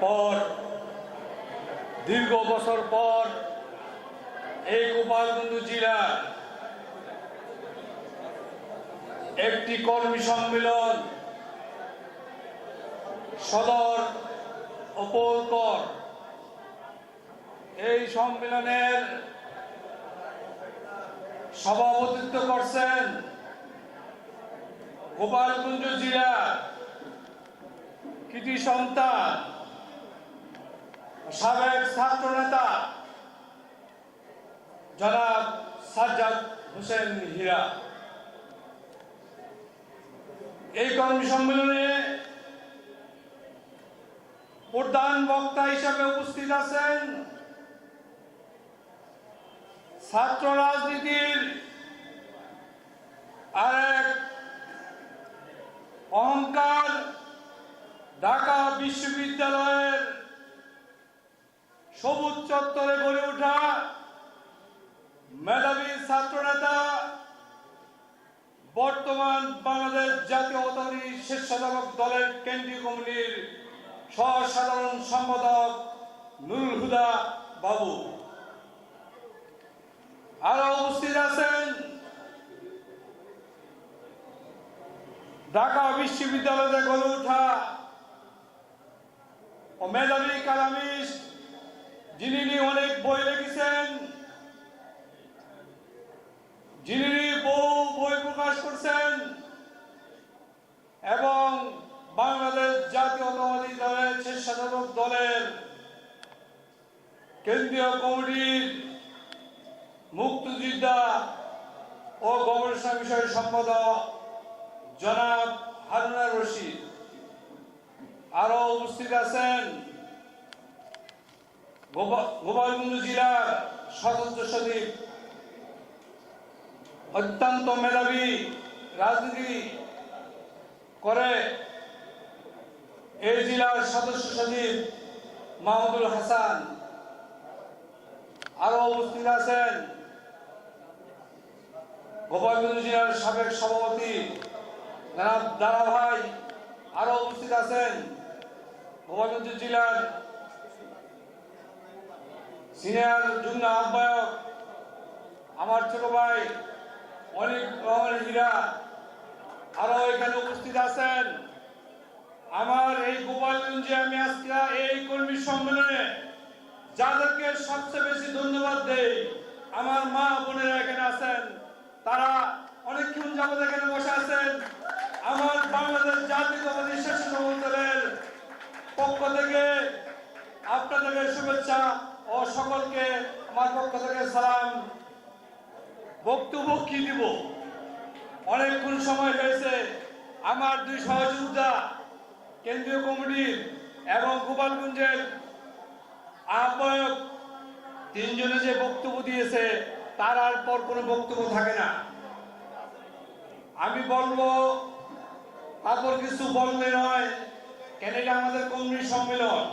পর, দীর্ঘ বছর পর, এই গোপালগঞ্জ জেলা একটি কর্মী সম্মেলন সদর অপরকর এই সম্মেলনের সভাপতিত্ব করছেন গোপালগঞ্জ জেলা কৃতি সন্তান সাবেক ছাত্র নেতা জনাব সাজ্জাদ হোসেন হীরা। এই কর্মী সম্মেলনে প্রধান বক্তা হিসাবে উপস্থিত আছেন ছাত্র রাজনীতির আরেক অহংকার ঢাকা বিশ্ববিদ্যালয়ের সবুজ চত্বরে গড়ে ওঠা মেধাবী ছাত্রনেতা, বর্তমান বাংলাদেশ জাতীয়তাবাদী স্বেচ্ছাসেবক দলের কেন্দ্রীয় কমিটির সহসাধারণ সম্পাদক নুরুল হুদা বাবু। আরও উপস্থিত আছেন ঢাকা বিশ্ববিদ্যালয়ে গড়ে ওঠা ও মেধাবী কালামিস্ট যিনি অনেক বই লিখেছেন। যিনি বহু বই প্রকাশ করছেন। এবং বাংলাদেশ জাতীয়তাবাদী দলের স্বেচ্ছাসেবক দলের কেন্দ্রীয় কমিটির মুক্তিযোদ্ধা ও গবেষণা বিষয় সম্পাদক জনাব হারুনা রশিদ। আরও উপস্থিত আছেন গোপালগঞ্জ জেলার সদস্য সচিব, অত্যন্ত মেধাবী রাজনীতি করে এই জেলার সদস্য সচিব মাহমুদুল হাসান। আরও উপস্থিত আছেন গোপালগঞ্জ জেলার সাবেক সভাপতি দারা ভাই আরও উপস্থিত আছেন গোপালগঞ্জ জেলার সিনিয়র যুগ্ম আহ্বায়ক, আমার ছোট ভাই অনেক রহমান হীরা, আরও এখানে উপস্থিত আছেন। আমার এই গোপালগঞ্জে আমি আজকে এই কর্মী সম্মেলনে যাদেরকে সবচেয়ে বেশি ধন্যবাদ দেই, আমার মা বোনেরা এখানে আছেন, তারা অনেকক্ষণ যাবত এখানে বসে আছেন। আমার বাংলাদেশ জাতীয়তাবাদী স্বেচ্ছাসেবক দলের পক্ষ থেকে আপনাদেরকে শুভেচ্ছা। ও সকলকে আমার পক্ষ থেকে সালাম। বক্তব্য কি দিব? অনেকক্ষণ সময় হয়েছে। আমার দুই সহযোগিতা কেন্দ্রীয় কমিটির এবং গোপালগঞ্জের আহ্বায়ক তিনজনে যে বক্তব্য দিয়েছে, তার আর পর কোনো বক্তব্য থাকে না। আমি বলব, তারপর কিছু বললে নয়, কেন এটা আমাদের কমিটির সম্মেলন?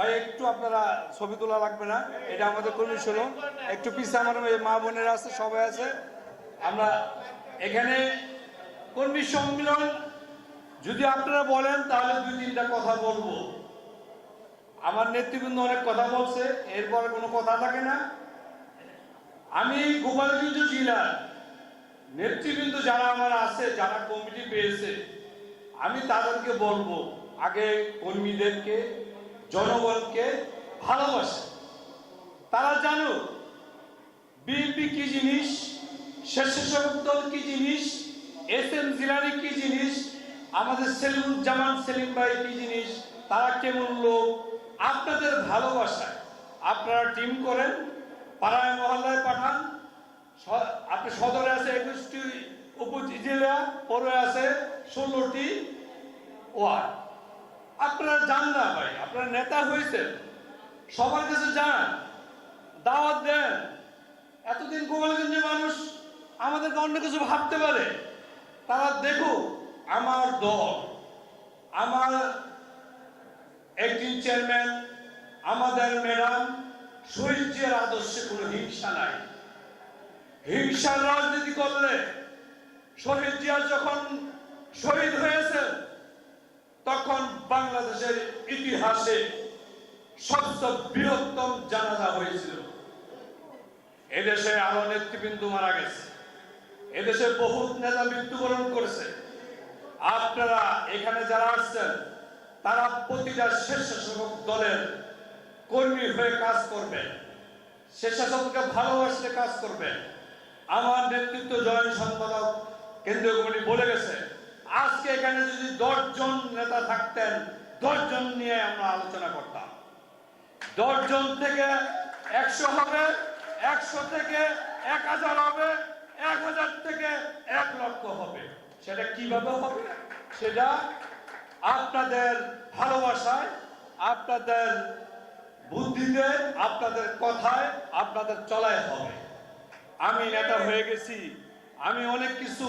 ভাই, একটু আপনারা ছবি তোলা লাগবে না? এটা আমাদের কর্মী ছিল একটু পিছিয়ে আমার মা বোনেরা আছে, সবাই আছে। আমরা এখানে কর্মী সম্মিলন, যদি আপনারা বলেন, তাহলে দুই তিনটা কথা বলব। আমার নেতৃবৃন্দ অনেক কথা বলছে, এরপরে কোনো কথা থাকে না। আমি গোপালগঞ্জ জেলার নেতৃবৃন্দ যারা আমার আছে, যারা কমিটি পেয়েছে, আমি তাদেরকে বলব, আগে কর্মীদেরকে জনগণকে ভালোবাসে। তারা জানো বিএনপি কি জিনিস, স্বেচ্ছাসেবক দল কি জিনিস এস এম জিলানি কি জিনিস, আমাদের সেলিম জামান সেলিম ভাই কি জিনিস, তারা কেমন লোক, আপনাদের ভালোবাসায় আপনারা টিম করেন, পাড়ায়, মহল্লায় পাঠান। আপনি সদরে আছে একুশটি উপজেলা, পরে আছে ষোলোটি ওয়ার্ড। আপনারা যান না ভাই, আপনারা নেতা হয়েছেন। সবার কাছে যান, দাওয়াত দেন। এতদিন গোপালগঞ্জের মানুষ আমাদেরকে অন্য কিছু ভাবতে পারে। তারা দেখুক, আমার দল, আমার একজন চেয়ারম্যান, আমাদের ম্যাডাম শহীদের আদর্শে কোনো হিংসা নাই। হিংসার রাজনীতি করলে শহীদ জিয়া যখন শহীদ হয়েছে তখন বাংলাদেশের ইতিহাসে সবচেয়ে বৃহত্তম জানাজা হয়েছিল। এদেশে আরও নেতৃবৃন্দ মারা গেছে। এদেশে বহু নেতা মৃত্যুবরণ করেছে। আপনারা এখানে যারা আসছেন, তারা প্রতিটা স্বেচ্ছাসেবক দলের কর্মী হয়ে কাজ করবেন। স্বেচ্ছাসেবককে ভালোবাসলে কাজ করবেন। আমার নেতৃত্ব জয়েন্ট সম্পাদক কেন্দ্রীয় কমিটি বলে গেছে যদি দশজন নেতা থাকতেন, দশজন নিয়ে আমরা আলোচনা করতাম। দশজন থেকে একশো হবে, একশো থেকে এক হাজার হবে, এক হাজার থেকে এক লক্ষ হবে। সেটা কীভাবে হবে? সেটা আপনাদের ভালোবাসায়, আপনাদের বুদ্ধিতে, আপনাদের কথায়, আপনাদের চলায় হবে। আমি নেতা হয়ে গেছি, আমি অনেক কিছু,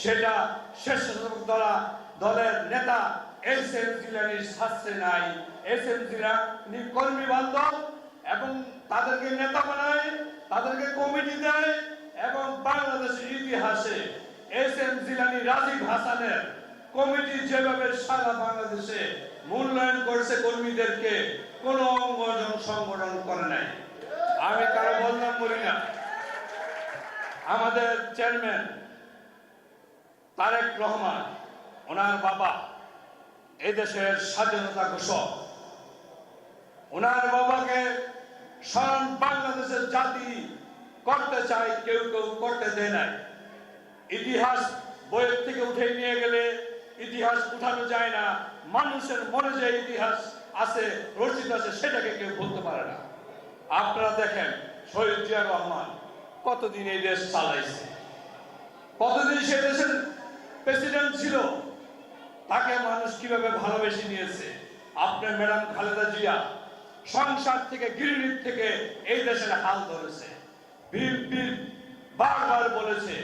সেটা স্বেচ্ছাসেবক দলা দলের নেতা এস এম জিলানির শাস্ত্রে নাই। এস এম জিলানি কর্মী বান্ধব এবং তাদেরকে নেতা বানায়, তাদেরকে কমিটি দেয় এবং বাংলাদেশের ইতিহাসে এস এম জিলানি রাজীব হাসানের কমিটি যেভাবে সারা বাংলাদেশে মূল্যায়ন করেছে কর্মীদেরকে, কোন অঙ্গজন সংগঠন করে নাই। আমি কারও বদনাম করি না। আমাদের চেয়ারম্যান তারেক রহমান ওনার বাবা এদেশের দেশের স্বাধীনতা ঘোষক। ওনার বাবাকে স্মরণ বাংলাদেশের জাতি করতে চায়, কেউ কেউ করতে দেয় নাই। ইতিহাস বইয়ের থেকে উঠে নিয়ে গেলে ইতিহাস উঠানো যায় না। মানুষের মনে যে ইতিহাস আছে, রচিত আছে, সেটাকে কেউ বলতে পারে না। আপনারা দেখেন, শহীদ জিয়া রহমান কতদিন এই দেশ চালাইছে? কতদিন সে দেশের প্রেসিডেন্ট ছিল? তাকে মানুষ কীভাবে ভালোবেসে নিয়েছে? আপনার ম্যাডাম খালেদা জিয়া সংসার থেকে গৃহিণীর থেকে এই দেশের হাল ধরেছে। বারবার বলেছে,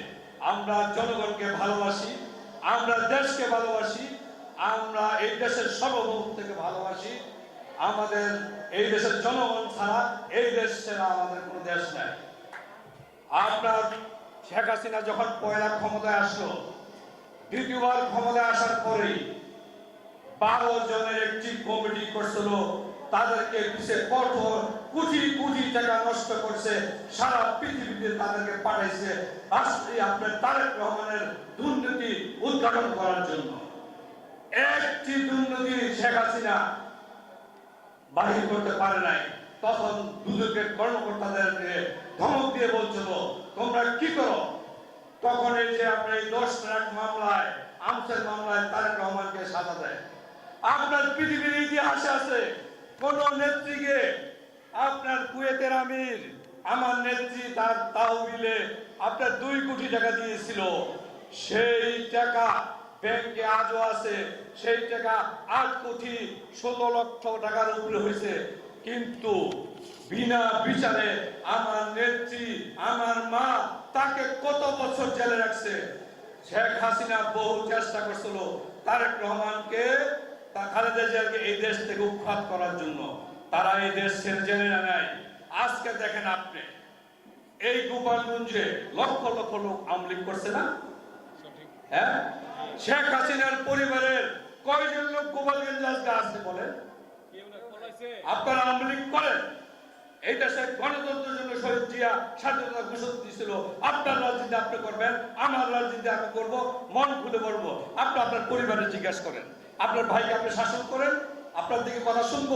আমরা জনগণকে ভালোবাসি, আমরা দেশকে ভালোবাসি, আমরা এই দেশের সর্বভৌম থেকে ভালোবাসি। আমাদের এই দেশের জনগণ ছাড়া এই দেশ ছাড়া আমাদের কোনো দেশ নাই। আপনার শেখ হাসিনা যখন পয়লা ক্ষমতায় আসলো দ্বিতীয়বার ক্ষমতায় আসার পরেই বারো জনের একটি কমিটি করছিল, তাদেরকে পিছে কঠোর, কোটি কোটি টাকা নষ্ট করছে, সারা পৃথিবীতে তাদেরকে পাঠাইছে। রাষ্ট্রী আপনার তারেক রহমানের দুর্নীতি উদ্ঘাটন করার জন্য। একটি দুর্নীতি শেখ হাসিনা বাহির করতে পারে নাই। তখন দুদকের কর্মকর্তাদেরকে ধমক দিয়ে বলছিল, তোমরা কি করো? তখন এই যে আপনার এই দশ লাখ মামলায় আমসের মামলায় তারেক রহমানকে সাজা দেয়। আপনার পৃথিবীর ইতিহাসে আছে, কোন নেত্রীকে আপনার কুয়েতের আমির, আমার নেত্রী তার তাহবিলে আপনার দুই কোটি টাকা দিয়েছিল। সেই টাকা ব্যাংকে আজও আছে, সেই টাকা আট কোটি ষোলো লক্ষ টাকার উপরে হয়েছে। কিন্তু বিনা বিচারে আমার নেত্রী, আমার মা তাকে কত বছর জেলে রাখছে? শেখ হাসিনা বহু চেষ্টা করছিল তারেক রহমানকে খালেদা জিয়াকে এই দেশ থেকে উৎখাত করার জন্য। তারা এই দেশ ছেড়ে জেলে নেয় আজকে দেখেন আপনি, এই গোপালগঞ্জে লক্ষ লক্ষ লোক আমলিক করছে না? হ্যাঁ? শেখ হাসিনার পরিবারের কয়জন লোক গোপালগঞ্জে আজকে আসছে বলেন? আপনারা এই দেশে গণতন্ত্রের জন্য শহীদ জিয়া স্বাধীনতা ঘোষণা দিয়েছিল। আপনার রাজনীতি আপনি করবেন, আমার রাজনীতি আমি করব, মন খুলে বলব। আপনি আপনার পরিবারে জিজ্ঞাসা করেন, আপনার ভাইকে আপনি শাসন করেন, আপনার দিকে কথা শুনব,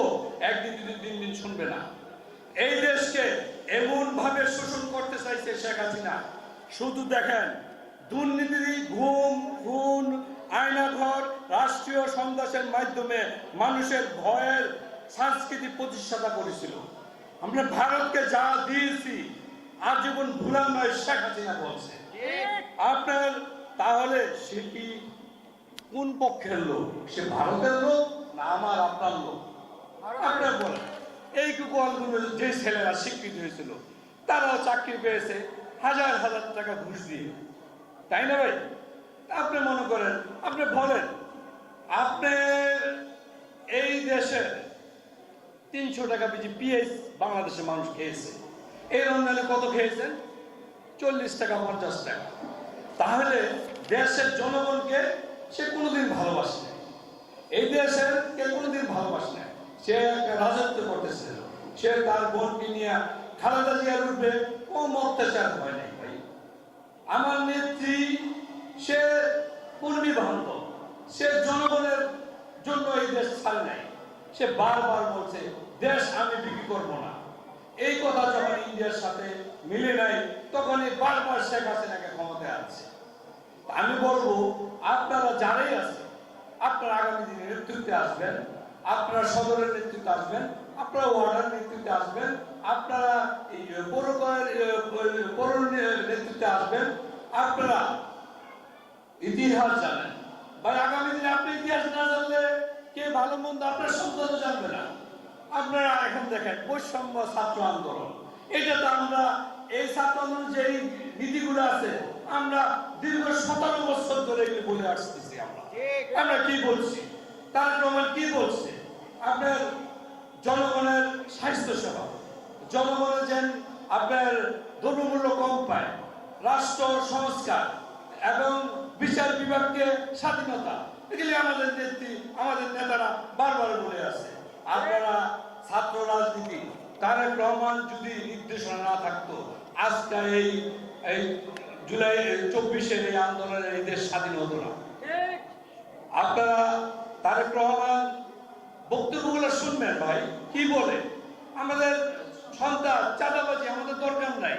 একদিন দুদিন তিন দিন শুনবে না। এই দেশকে এমন ভাবে শোষণ করতে চাইছে শেখ হাসিনা। শুধু দেখেন দুর্নীতি ঘুম, খুন, আয়নাঘর রাষ্ট্রীয় সন্ত্রাসের মাধ্যমে মানুষের ভয়ের সংস্কৃতি প্রতিষ্ঠাতা করেছিল। আমরা ভারতকে যা দিয়েছি আজীবন ভুলার নয়, শেখ হাসিনা বলছে। আপনার তাহলে সে কি কোন পক্ষের লোক? সে ভারতের লোক না আমার আপনার লোক? আপনার বলেন। এই কুকুয়ালগুলো যে ছেলেরা শিক্ষিত হয়েছিল, তারাও চাকরি পেয়েছে, হাজার হাজার টাকা ঘুষ দিয়ে। তাই না ভাই? আপনি মনে করেন, আপনি বলেন আপনি এই দেশে তিনশো টাকা বেশি পিএস বাংলাদেশের মানুষ খেয়েছে। এই রমজানে কত খেয়েছেন? চল্লিশ টাকা, পঞ্চাশ টাকা। তাহলে দেশের জনগণকে সে কোনোদিন ভালোবাসে না। এই দেশের কে কোনোদিন ভালোবাসে না সে রাজত্ব করতেছে। সে তার বোনকে নিয়ে খালেদা জিয়ার রূপে কম অত্যাচার হয় নাই ভাই। আমার নেত্রী, সে কর্মী বান্ধব সে জনগণের জন্য এই দেশ ছাড়ে নাই। সে বারবার বলছে দেশ আমি বিক্রি করব না। এই কথা যখন ইন্ডিয়ার সাথে মিলে নাই তখনই বারবার শেখ হাসিনাকে ক্ষমতায় আনছে। আমি বলব, আপনারা যারাই আছেন, আপনারা আগামী দিনে নেতৃত্বে আসবেন, আপনারা সদরের নেতৃত্বে আসবেন, আপনারা ওয়ার্ডের নেতৃত্বে আসবেন, আপনারা এই পৌর নেতৃত্বে আসবেন, আপনারা ইতিহাস জানেন। ভাই, আগামী দিনে আপনি ইতিহাস না জানলে কে ভালো মন্দ আপনার সন্তান জানবে না। আপনারা এখন দেখেন বৈষম্য ছাত্র আন্দোলন। এটা তো আমরা এই ছাত্র আন্দোলন যে নীতিগুলো আছে আমরা দীর্ঘ সতেরো বছর ধরে এগুলো বলে আসতেছি আমরা। আমরা কি বলছি? তার প্রমাণ কি বলছে? আপনার জনগণের স্বাস্থ্য সেবা জনগণের যেন আপনার দ্রব্যমূল্য কম পায় রাষ্ট্র সংস্কার এবং বিচার বিভাগকে স্বাধীনতা এগুলি আমাদের নেত্রী আমাদের নেতারা বারবার বলে আছে আপনারা তারেক রহমান যদি নির্দেশনা না থাকতো আজকে এই এই জুলাই চব্বিশের এই আন্দোলনের এই দেশ স্বাধীন হতো না। আপনারা তারেক রহমান বক্তব্যগুলো শুনবেন ভাই কি বলে? আমাদের সন্তান চাঁদাবাজি আমাদের দরকার নাই।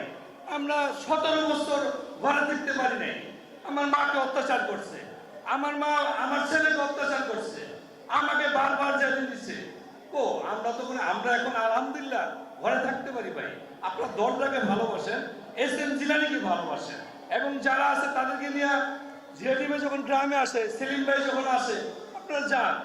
আমরা সতেরো বছর ঘরে থাকতে পারি নাই। আমার মাকে অত্যাচার করছে। আমার মা আমার ছেলেকে অত্যাচার করছে। আমাকে বারবার জেলে দিচ্ছে ও আমরা তো কোনো- আমরা এখন আলহামদুলিল্লাহ ঘরে থাকতে পারি ভাই। আপনার দলটাকে ভালোবাসেন, এস এম জিলানিকে ভালোবাসেন। এবং যারা আছে তাদেরকে নিয়ে জিয়াদি ভাই যখন গ্রামে আসে, সেলিম ভাই যখন আসে, আপনারা যান।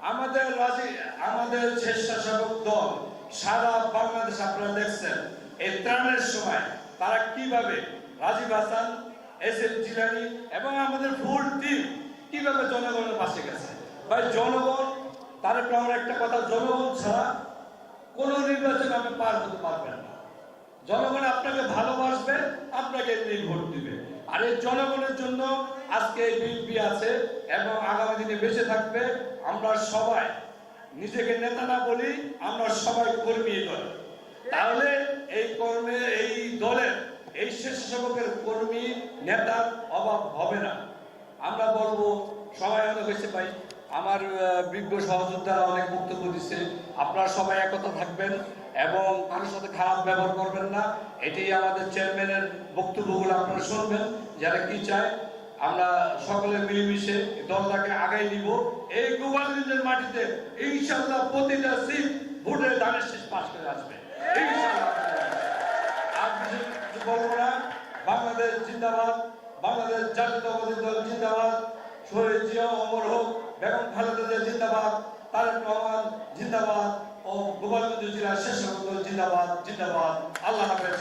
আমাদের রাজি, আমাদের স্বেচ্ছাসেবক দল সারা বাংলাদেশ আপনারা দেখছেন। এই ত্রাণের সময় তারা কীভাবে রাজীব হাসান, এস এম জিলানি এবং আমাদের ফুল টিম কীভাবে জনগণের পাশে গেছে? ভাই, জনগণ তার আমার একটা কথা, জনগণ ছাড়া কোনো নির্বাচন আপনি পার হতে পারবেন না। জনগণ আপনাকে ভালোবাসবে, আপনাকে নিয়ে ভোট দিবে। আর এই জনগণের জন্য আজকে এই বিএনপি আছে এবং আগামী দিনে বেঁচে থাকবে। আমরা সবাই, নিজেকে নেতা না বলি, আমরা সবাই কর্মী দল। তাহলে এই কর্মে, এই দলের এই স্বেচ্ছাসেবকের কর্মী, নেতার অভাব হবে না। আমরা বলব, সবাই অনেক হয়েছে ভাই। আমার বিজ্ঞ সহযোদ্ধারা অনেক বক্তব্য দিচ্ছে। আপনারা সবাই একতা থাকবেন এবং কারোর সাথে খারাপ ব্যবহার করবেন না। এটি আমাদের চেয়ারম্যানের বক্তব্যগুলো আপনারা শুনবেন। যারা কি চায়, আমরা সকলে মিলেমিশে দলটাকে আগাই নিব। এই গোপালগঞ্জের মাটিতে ইনশাল্লাহ প্রতিটা সিট ভোটের ধানের শেষ পাশ করে আসবে। বাংলাদেশ জিন্দাবাদ, বাংলাদেশ জাতীয়তাবাদী দল জিন্দাবাদ। শহীদ জিয়া, অমর হোক। বেগম খালেদা জিয়া জিন্দাবাদ, তারেক রহমান জিন্দাবাদ ও গোপালগঞ্জ জেলার শেষ জিন্দাবাদ জিন্দাবাদ। আল্লাহ হাফেজ